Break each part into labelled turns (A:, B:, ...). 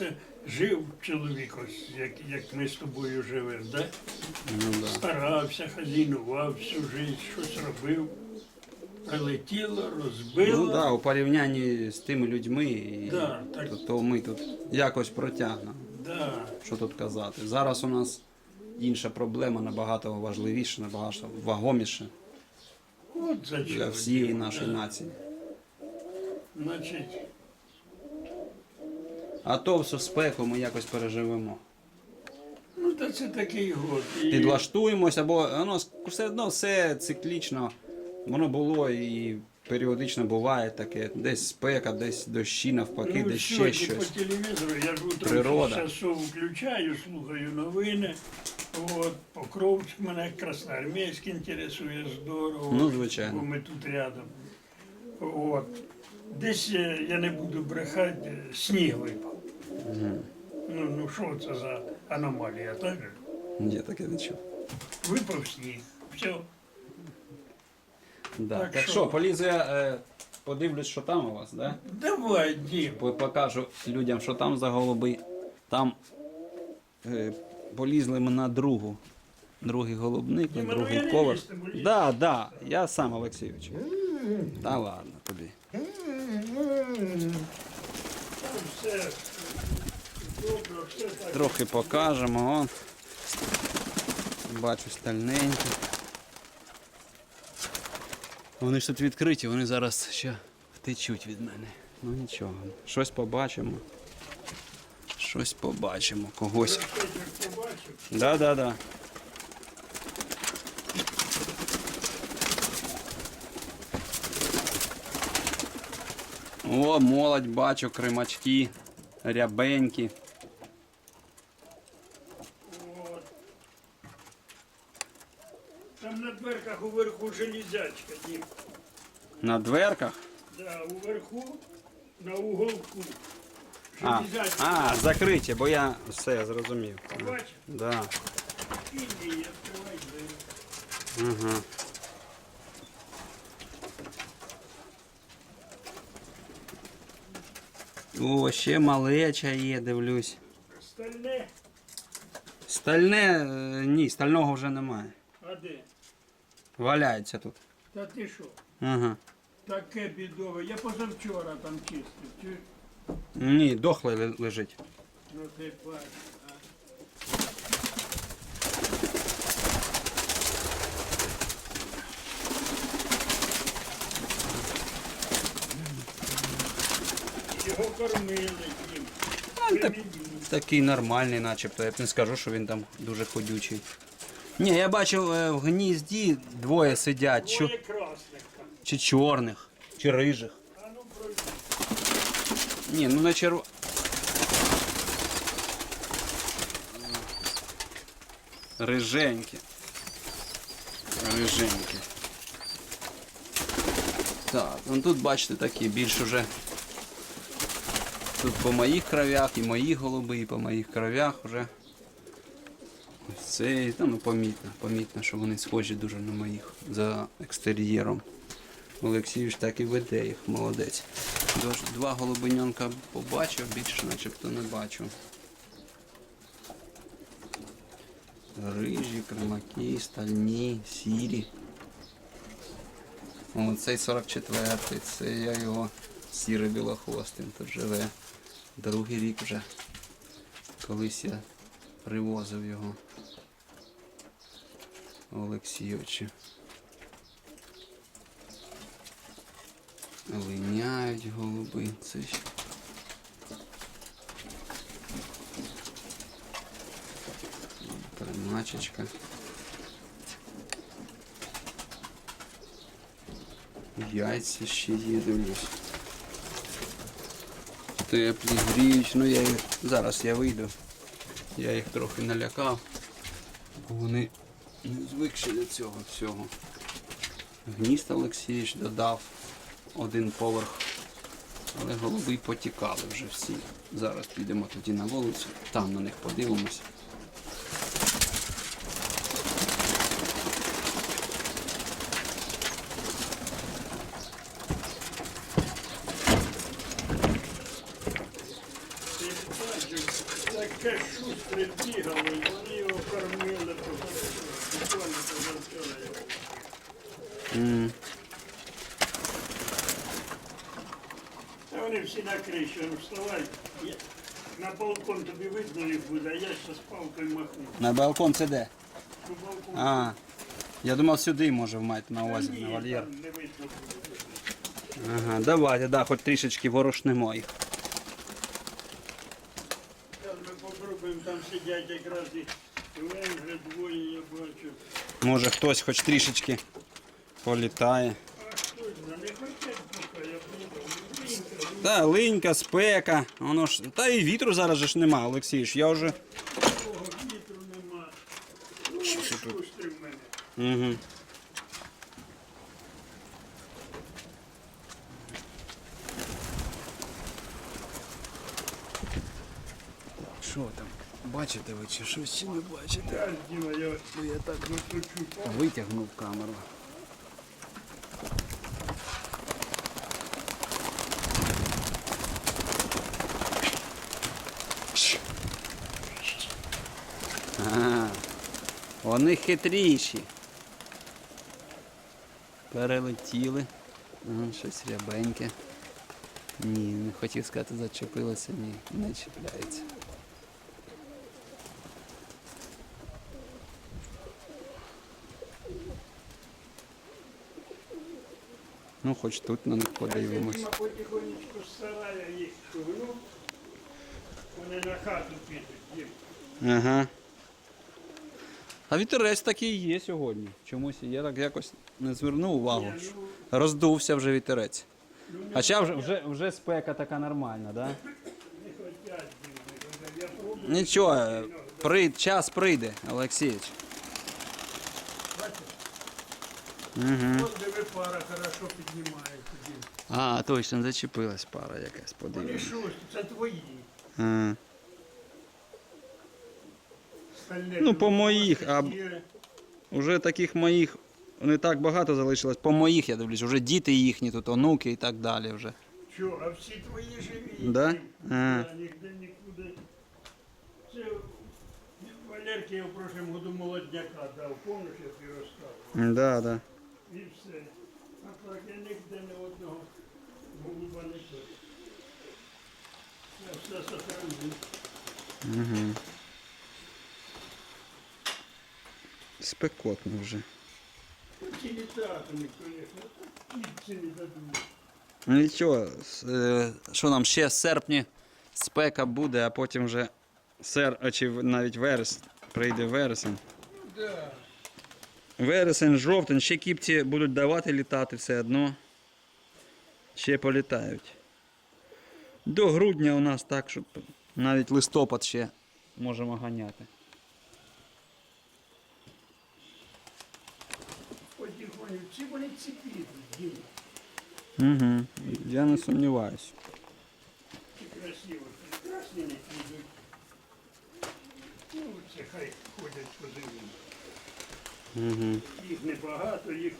A: це жив чоловік, ось як, як ми з тобою живемо, да?
B: Ну, да.
A: старався, хазінував всю життя, щось робив. Прилетіло, розбило.
B: Ну да, у порівнянні з тими людьми,
A: Да, так.
B: то, то ми тут якось протягнемо.
A: Да.
B: Що тут казати? Зараз у нас інша проблема набагато важливіша, набагато вагоміша
A: От за
B: для всієї нашої
A: да.
B: нації.
A: Значить,
B: А то всю спеку ми якось переживемо.
A: ну та це такий год. І
B: Підлаштуємося, бо воно все одно все циклічно. Воно було і періодично буває таке. Десь спека, десь дощі навпаки,
A: ну,
B: десь ще щось.
A: по телевізору я ж утром
B: Природа.
A: включаю, слухаю новини. От, Покровськ мене Красноармійськ інтересує здорово.
B: Ну, звичайно.
A: Бо ми тут рядом. От. Десь е, я не буду брехати, е, сніг випав. Ну, ну що це за аномалія, так? же?
B: Ні, таке не чув.
A: Випав сніг. Все.
B: Да. Так,
A: Так
B: що,
A: що?
B: полізу я е, подивлюсь, що там у вас, да?
A: Давай, Дім.
B: По- Покажу людям, що там за голуби. Там е, полізли ми на другу. Другий голубник, на
A: Діма, ну
B: другий
A: лізь, ти будеш.
B: Да, да, я сам Олексійович. Та ладно тобі. Трохи покажемо. О. Бачу стальненькі. Вони ж тут відкриті, вони зараз ще втечуть від мене. Ну нічого. Щось побачимо. Щось побачимо. Когось.
A: Федір побачив.
B: Да, да, да. О, молодь бачу, кримачки, рябенькі.
A: От. Там на дверках уверху железячка, Дім.
B: На дверках.
A: Да, уверху, на уголку.
B: А,
A: Железячка.
B: а, закриті, бо я все зрозумів.
A: Бачиш?
B: Да.
A: Іди, відкривай двері.
B: Угу. О, ще малеча є, дивлюсь.
A: Стальне,
B: Стальне, е, ні, стального вже немає.
A: а де?
B: Валяється тут.
A: Та ти що?
B: Ага.
A: Таке бідове. Я позавчора там чистив. Чи?
B: Ні, дохле лежить.
A: Ну ти бачиш. Його кормили їм.
B: так- Такий нормальний, начебто. Я б не скажу, що він там дуже ходючий. Ні, я бачив е, в гнізді двоє сидять,
A: Двоє красних там.
B: чи чорних, чи рижих.
A: А ну пройди.
B: Ні, ну на черв... Риженькі. Риженькі. Так, ну тут бачите такі більш уже. Тут по моїх кровях і мої голуби, і по моїх кровях вже. Ось цей, ну помітно, помітно, що вони схожі дуже на моїх за екстер'єром. Олексій ж так і веде їх, молодець. Два голубеньонка побачив, більше начебто не бачу. Рижі, кримаки, стальні, сірі. О, цей 44-й, це я його сірий білохвостий тут живе. Другий рік вже. Колись я привозив його. Олексійовича. Линяють голуби. Це ще. Примачечка. Яйця ще є, дивлюсь. Теплі, гріють. Ну я їх. Зараз я вийду. Я їх трохи налякав. бо Вони не звикші до цього всього. Гніст Олексійович додав один поверх. Але голуби потікали вже всі. Зараз підемо тоді на вулицю, там на них подивимося.
A: Ти бачиш, прибігали, і вони його кормили, буквально позавчора.
B: М.
A: А ну вставай. Я- На балкон тобі видно їх буде, а я ще з палкою махну.
B: На балкон це де?
A: На балкон.
B: А. Я думав сюди може маєте на увазі,
A: Ні,
B: на вольєр.
A: там не видно буде.
B: Ага, давайте, да, хоч трішечки ворушнемо їх.
A: Зараз ми попробуємо, там сидять якраз і венгри двоє, я бачу.
B: Може хтось хоч трішечки політає.
A: А хто знає, не хочуть поки, я буду.
B: Та линька, спека, воно ж. Та і вітру зараз же ж нема, Олексійович. Я вже.
A: Такого вітру нема. Ну, в мене.
B: Угу. Що там? Бачите ви чи щось чи не бачите?
A: Я я, я так.
B: Витягнув камеру. Вони хитріші. Перелетіли. Ага, щось рябеньке. Ні, не хотів сказати, зачепилося, ні, не чіпляється. Ну, хоч тут на них подивимось.
A: Діма потихонечку з сарая їх шугну. Вони на хату підуть.
B: Ага. А вітерець такий є сьогодні. Чомусь я так якось не звернув увагу. Що
A: ну,
B: Роздувся вже вітерець. Хоча вже, вже, вже спека така нормальна, да? Нічого, е, при, час прийде, Олексійович. Угу.
A: От диви пара хорошо піднімає тоді.
B: А, точно, зачепилась пара якась, подивимось.
A: що, це твої.
B: А,
A: Стальне
B: Ну, по моїх, а-
A: є.
B: Уже таких моїх не так багато залишилось. По моїх, я дивлюсь, вже діти їхні, тут онуки і так далі вже.
A: Що, а всі твої живі?
B: Да? А.
A: Да, Ніде нікуди. Це Валерки я в прошлому году молодняка дав, помниш, я тобі розказував.
B: Да, да.
A: І все. А так я ніде не одного голуба не чую. Я все сохранив.
B: Угу. Спекотно вже. Ну Нічого, с- е, що нам ще в серпні спека буде, а потім вже сер, чи навіть вересень, прийде вересень. Вересень, жовтень, ще кіпці будуть давати літати все одно. Ще політають. До грудня у нас так, щоб навіть листопад ще можемо ганяти.
A: Потихоньку, ці вони ці підуть,
B: Угу. Я не сумніваюся.
A: Ці красиво, прекрасні не підуть. Ну, це хай ходять подивимось.
B: Угу.
A: Їх небагато, їх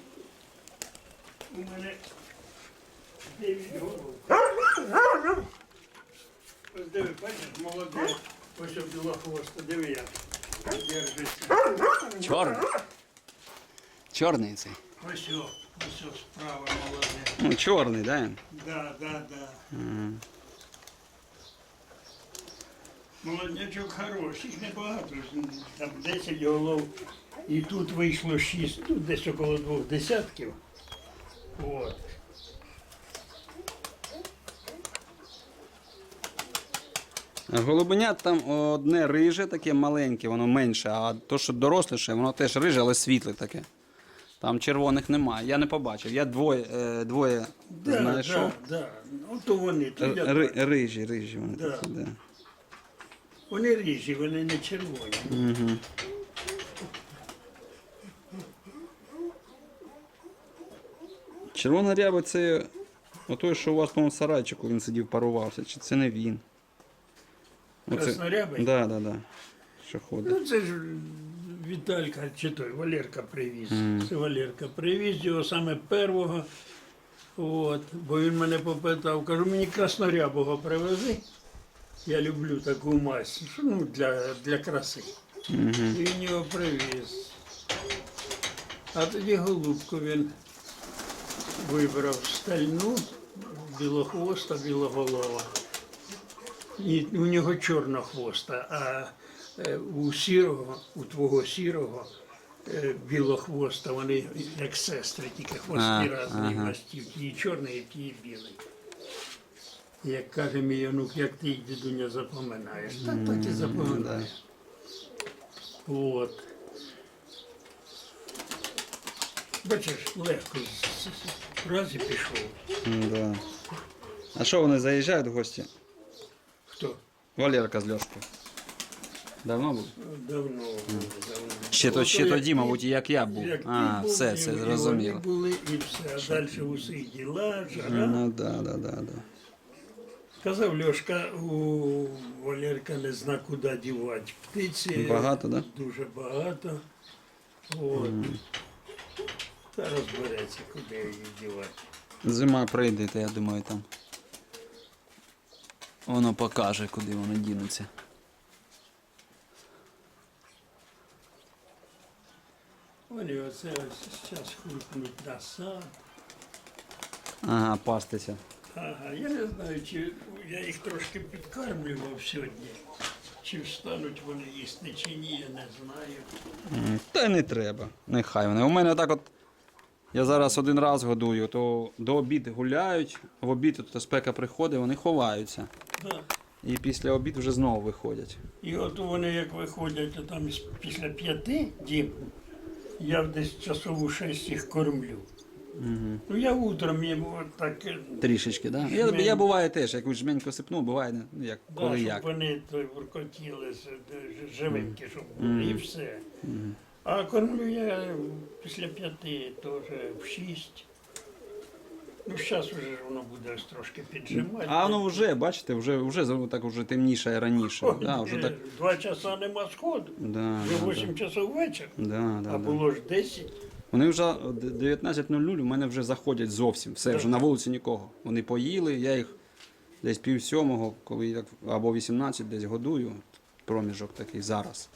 A: у мене 9 голов. Ось диви, бачиш, молоде. Ось об білохвоста, диви як. Держиться.
B: Чорний. Чорний цей.
A: Ось о, ось справа молоде.
B: Ну, чорний, да?
A: Да, да, да.
B: Мгм.
A: Молоднячок хороший, їх небагато, там 10 голов. І тут вийшло 6, тут десь около двох десятків. От.
B: Голубенят там одне риже, таке маленьке, воно менше, а то, що доросліше, воно теж риже, але світле таке. Там червоних немає. Я не побачив. Я двоє, е, двоє
A: Да,
B: знайшов.
A: да, да. Ну то вони, то я
B: Ри, рижі, рижі вони
A: Да.
B: такі, да.
A: Вони ріжі, вони не червоні.
B: Угу. Червона ряба це отой, що у вас в тому сарайчику він сидів, парувався, чи це не він?
A: Краснорябий?
B: Да, да, да. Що ходить.
A: Ну це ж Віталька, чи той Валерка привіз.
B: Мгм.
A: Це Валерка привіз його саме первого. От, бо він мене попитав, кажу, мені краснорябого привези. Я люблю таку мазь, ну, для, для краси.
B: Угу.
A: І він його привіз. А тоді голубку він вибрав стальну, білохвоста, білоголова. І у нього чорна хвоста, а у сірого, у твого сірого е, білохвоста, вони як сестри, тільки хвости різні
B: ага.
A: мастів. Ті чорний, а ті білий. Як каже мій онук, як ти дідуня запоминаєш, так так і запоминаєш. От. Бачиш, легко раз і пішов.
B: Да. А що вони заїжджають в гості?
A: Хто?
B: Валерка з Льошкою. Давно був?
A: Давно, давно.
B: Ще, то, ще тоді, мабуть, як я був.
A: Як ти
B: А,
A: був,
B: все,
A: і-
B: це
A: і вони
B: зрозуміло.
A: були, і все. А далі уси діла, жара.
B: Ну да, да, да, да.
A: Сказав Льошка, у Валерка не зна, куди дівати птиці.
B: Багато, да?
A: Дуже багато. От. Та розбереться, куди її дівати.
B: Зима прийде, то я думаю там. Воно покаже, куди воно дінуться.
A: Вони оце ось зараз хлипнуть на сад.
B: Ага, пастися.
A: Ага, я не знаю, чи я їх трошки підкармлював сьогодні. Чи встануть вони їсти, чи ні, я не знаю.
B: М, Та не треба. Нехай вони. У мене так от. Я зараз один раз годую, то до обіду гуляють, в обід то спека приходить, вони ховаються.
A: Да.
B: І після обіду вже знову виходять.
A: І от вони як виходять то там із- після п'яти діб, я десь часову шесть їх кормлю.
B: Угу.
A: Ну я утром їм от так, е,
B: Трішечки, так? Да? Я, я буваю теж, якусь жменьку сипну, буває, ну, як,
A: да,
B: коли
A: щоб
B: як.
A: вони той воркотіли з- де- живенькі, щоб були, і все. А кормлю я після п'яти, теж в шість. Ну, зараз вже воно буде ось трошки піджимати.
B: А воно вже, бачите, вже, вже так вже темніше раніше.
A: Ой,
B: Да, вже так,
A: Два часа нема сходу.
B: да,
A: Вже
B: да,
A: 8 часов вечір,
B: да, да,
A: а
B: да.
A: було ж 10.
B: Вони вже 19.00 у мене вже заходять зовсім. Все, вже на вулиці нікого. Вони поїли, я їх десь пів сьомого, коли як, або 18 десь годую, проміжок такий зараз.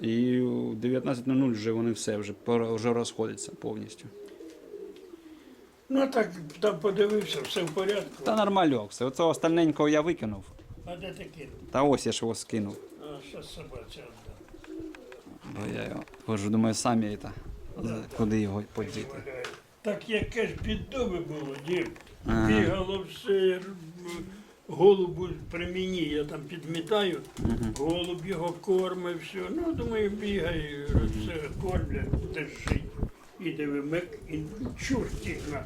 B: І у 19.00 вже вони все, вже, вже розходяться повністю.
A: Ну так там подивився, все в порядку.
B: Та нормальок, все. Оцього остальненького я викинув.
A: А де ти кинув?
B: Та ось я ж його скинув.
A: А, зараз собаці віддам.
B: Бо я його хожу, думаю, самі це, куди його подіти.
A: Так яке ж піддоби було, дім.
B: Ага.
A: Бігало все, голубу при мені, я там підмітаю, голуб його кормить, все. Ну, думаю, бігай, все, кормлять, держить. І дивимек, і чорт їх на.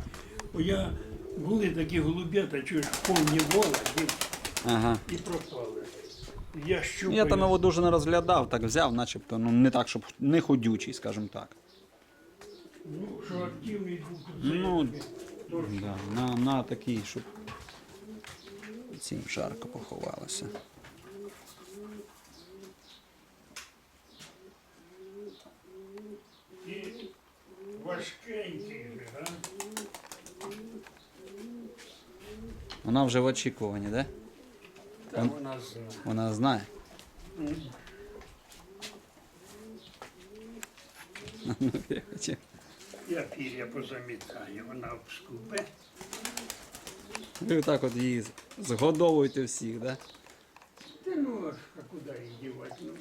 A: Бо я були такі голуб'ята, чуєш, повні вола,
B: Ага.
A: і пропали. Я щупаю.
B: Я там його дуже не розглядав, так взяв, начебто, ну не так, щоб не ходючий, скажімо так.
A: Ну, що активний.
B: Ну, Да, на, на такий, щоб цим жарко поховалося.
A: І важкенький же, а?
B: Вона вже в очікуванні, да?
A: Та вона знає.
B: Вона знає. Ну, я хотів.
A: Я пір'я позамітаю, вона обскубе.
B: Ви так от її згодовуєте всіх, да?
A: Та ну, а куди її дівати? Ну,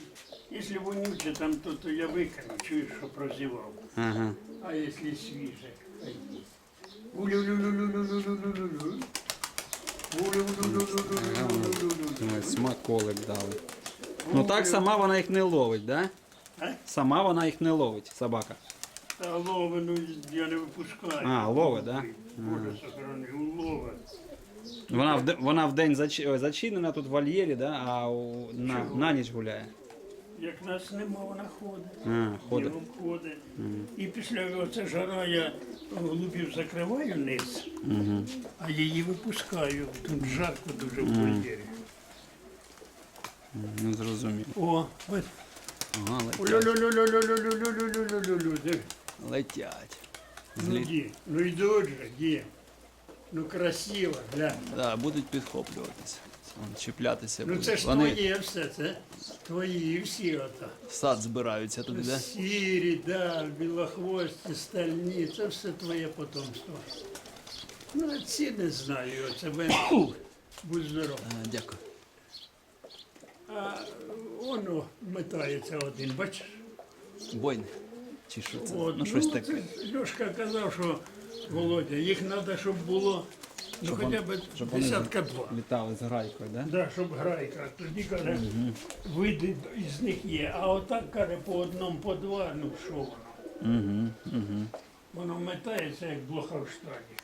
A: якщо вонюче там, то, то я викину, чуєш, що прозівав.
B: Ага.
A: А якщо свіже, хай. Улю-лю-лю-лю-лю-лю-лю-лю.
B: Смаколик дали. Ну так сама вона їх не ловить, да?
A: Е?
B: Сама вона їх не ловить, собака.
A: Та лови, ну я не випускаю.
B: А, лови, да?
A: Боже, сохрани,
B: ну, лови. Вона в, день зачинена тут в вольєрі, да? а на, на ніч гуляє.
A: Як нас нема, вона ходить.
B: А, ходить.
A: Ділом ходить. І після оце жара я голубів закриваю низ,
B: Угу.
A: а її випускаю. Тут жарко дуже в вольєрі.
B: Не зрозумів.
A: О, ось.
B: Ага, летять.
A: Ну,
B: Злі...
A: ді, ну йдуть же, ді. Ну красиво, глянь.
B: Да, будуть підхоплюватися.
C: Вон, чіплятися
A: Ну
C: будуть.
A: це ж
C: Вони
A: твоє все, це твої всі ото.
C: в сад збираються туди, да?
A: Сірі, да, білохвості, стальні, це все твоє потомство. Ну, а ці не знаю, це ви будь здоров.
C: А, дякую.
A: А воно метається один, бачиш?
C: Бойне. Чи що це?
A: От,
C: ну, щось
A: ну,
C: таке.
A: це Льошка казав, що Володя, їх треба, щоб було ну,
C: Щоб
A: хоча б
C: щоб вони
A: десятка два.
C: Літали з грайкою, да?
A: Да, щоб грайка. Тоді каже, види із них є. А отак каже по одному, по два, ну що воно?
C: Угу, угу.
A: Воно метається, як блоха в штані.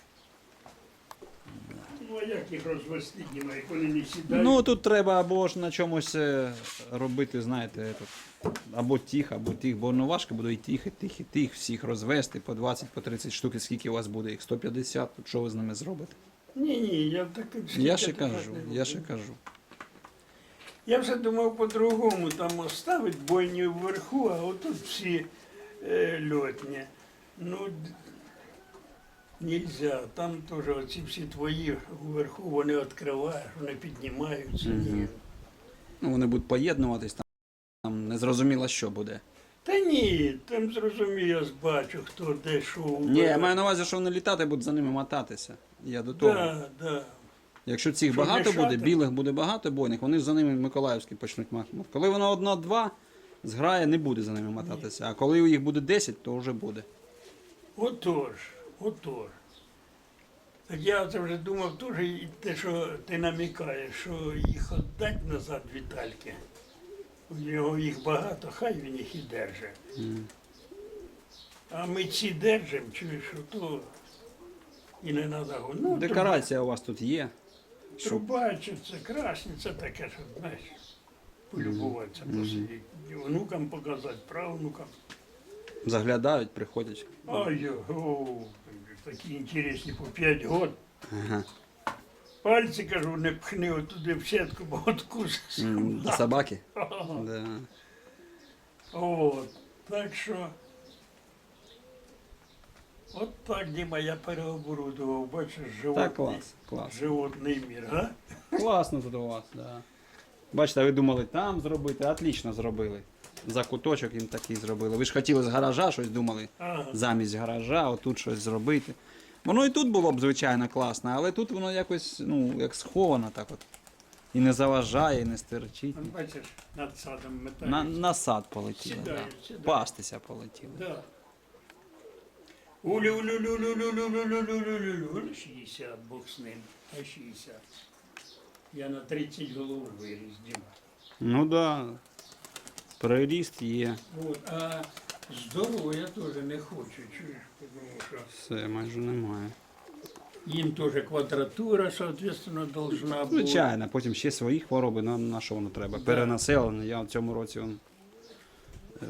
A: Ну, а як їх розвести, Діма, як вони не сідають?
B: Ну тут треба або ж на чомусь е, робити, знаєте, этот, або тих, або тих, бо ну важко буде і тих, і тих, і тих, всіх розвести по 20, по 30 штук, і скільки у вас буде їх 150, тут що ви з ними зробите?
A: Ні, ні, я так
B: Я ще кажу, я ще кажу.
A: Я вже думав по-другому, там оставить бойні вверху, а отут всі е, льотні. Ну, нельзя. Там теж оці всі твої вверху, вони відкриваєш, вони піднімаються. Ні.
B: Ну вони будуть поєднуватись, там, там не зрозуміло, що буде.
A: Та ні, там зрозумію, я бачу, хто де що.
B: Ні, я маю на увазі, що вони літати будуть за ними мотатися. Я до того.
A: Да, да.
B: Якщо цих
A: Щоб
B: багато
A: мішати.
B: буде, білих буде багато бойних, вони за ними Миколаївські почнуть махати. Коли воно одно-два, зграє не буде за ними мотатися. А коли їх буде 10, то вже буде.
A: Отож, отож. Так я це вже думав теж і те, що ти намікаєш, що їх віддати назад Вітальки. У нього їх багато, хай він їх і держить. А ми ці держимо, чуєш, що то і не треба. Ну,
B: Декорація у вас тут є. Щоб
A: Труба, чи це красні, це таке, що знаєш, полюбуватися, посидіти. І Внукам показати, правнукам.
B: заглядають, приходять.
A: Ай, о, такі інтересні по 5 років.
B: Ага.
A: Пальці, кажу, не пхни отуди в сітку, бо откусиш.
B: М, собаки? Да.
A: От, так що. От так, Діма, я переоборудував, бачиш, животний,
B: Так, клас, клас.
A: животний мір, га?
B: Класно тут у вас, да. Бачите, ви думали там зробити, отлично зробили. За куточок їм такий зробили. Ви ж хотіли з гаража щось думали.
A: Ага.
B: Замість гаража, отут щось зробити. Воно і тут було б, звичайно, класно, але тут воно якось, ну, як сховано так от. І не заважає, і не стерчить.
A: Бачиш, над садом метають.
B: На, на сад полетіло.
A: Сідає,
B: Да.
A: сідає.
B: Пастися полетіло.
A: Да. Улю 60, Бог з ним, а 60. Я на 30 голов виріс, Діма.
B: Ну. Да. Приріст є.
A: От, а здорово я теж не хочу, чуєш, тому що
B: Все, майже немає.
A: їм теж квадратура, соответственно, должна бути.
B: Звичайно, потім ще свої хвороби, на, на що воно треба? Перенаселення. Я в цьому році он,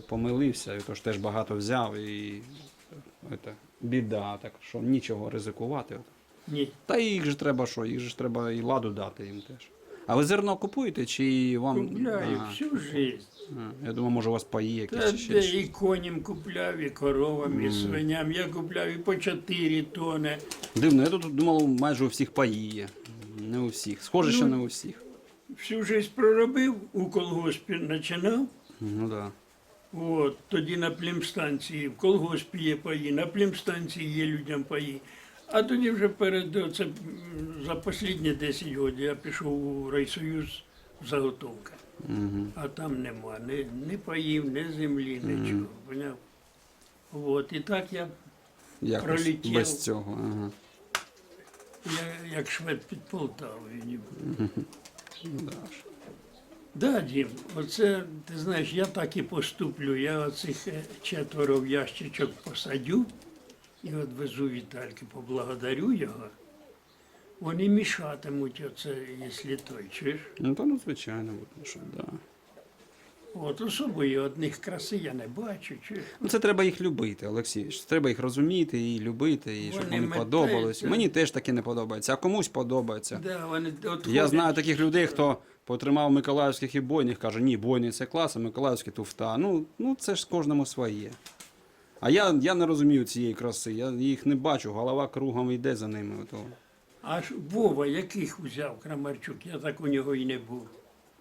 B: помилився, і тож теж багато взяв і е, це, біда, так що нічого ризикувати.
A: Ні.
B: Та їх же треба що? Їх же треба і ладу дати їм теж. А ви зерно купуєте чи вам.
A: Купляю
B: А,
A: всю жизнь.
B: а, я думаю, може у вас паї якісь
A: Та
B: чи ще.
A: де
B: щось.
A: і коням купляв, і коровам, і свиням. Я купляв і по 4 тони.
B: Дивно, я тут думав, майже у всіх паї є. Не у всіх. Схоже, що не у всіх.
A: Всю жизнь проробив, у колгоспі починав.
B: Ну так. Да.
A: От, тоді на племстанції, в колгоспі є паї, на племстанції є людям паї. А тоді вже перед оце, м, за останні 10 років я пішов у райсоюз заготовка.
B: Угу.
A: А там нема ні, ні паїв, ні землі, нічого. Поняв? От, і так я,
B: Якось
A: Пролетів.
B: без цього. Ага.
A: я як швед під Полтавою.
B: Да ж.
A: Да, Дім, оце, ти знаєш, я так і поступлю. Я оцих е, четверо в ящичок посадю і відвезу Вітальки, поблагодарю його. Вони мішатимуть оце, якщо той, чуєш?
B: Ну, то ну, звичайно, що, да.
A: От особої одних краси я не бачу, чуєш?
B: Ну, це треба їх любити, Олексійович. Треба їх розуміти і любити, і щоб
A: Вони
B: вони
A: метаються.
B: подобались. Мені теж таке не подобається, а комусь подобається.
A: Да, вони
B: Я знаю таких людей, хто потримав миколаївських і бойних, каже, ні, бойний це клас, а миколаївські туфта. Ну, ну це ж кожному своє. А я, я не розумію цієї краси, я їх не бачу, голова кругом йде за ними. Ото.
A: А ж Вова, яких взяв Крамарчук? Я так у нього і не був.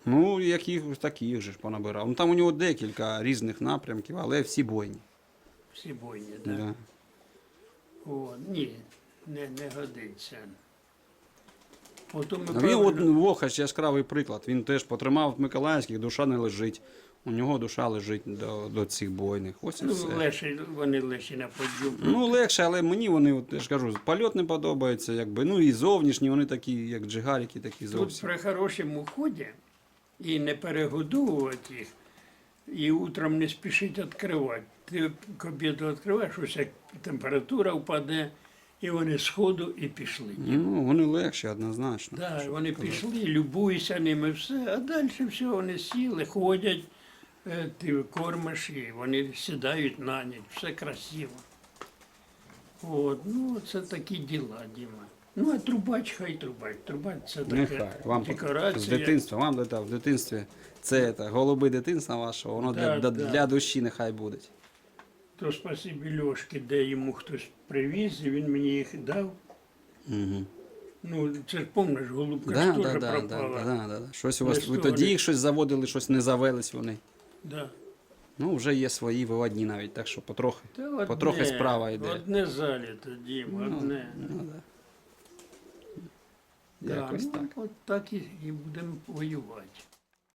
B: Ну, яких таких же ж понабирав. Ну там у нього декілька різних напрямків, але всі бойні.
A: Всі бойні, так?
B: Да.
A: О, ні, не, не годиться. Ото
B: Він от Вохач яскравий приклад. Він теж потримав Миколаївських, душа не лежить. У нього душа лежить до, до цих бойних. Ось і
A: ну,
B: все.
A: леші, вони леші на подюб.
B: Ну, легше, але мені вони, от, я ж кажу, польот не подобається, якби. Ну і зовнішні, вони такі, як джигарики, такі
A: Тут при хорошому ході і не перегодовувати їх, і утром не спішить відкривати. Ти к обіду відкриваєш, ось як температура впаде, і вони з ходу і пішли.
B: Ну, вони легші однозначно.
A: Да, вони пішли, любуйся ними, все, а далі все, вони сіли, ходять, е, ти кормиш і вони сідають на ніч, все красиво. От, ну, це такі діла, Діма. Ну, а трубач, хай трубач. Трубач це таке
B: Нехай. Вам з
A: декорація.
B: дитинства, вам да, в дитинстві це, це голуби дитинства вашого, воно
A: Да,
B: для,
A: да.
B: для душі нехай буде.
A: То спасибі Льошки, де йому хтось привіз, і він мені їх дав.
B: Угу.
A: Ну, це ж помниш, голубка
B: Да,
A: ж
B: да,
A: теж
B: да, да,
A: пропала.
B: да, да, да. Щось у вас ви тоді їх щось заводили, щось не завелись вони.
A: Да.
B: Ну, вже є свої виводні навіть, так що потрохи.
A: Та одне,
B: Потрохи справа йде.
A: Одне заліто, Діма, одне.
B: Ну, да.
A: Да,
B: Якось
A: ну,
B: так.
A: От так і, і будемо воювати.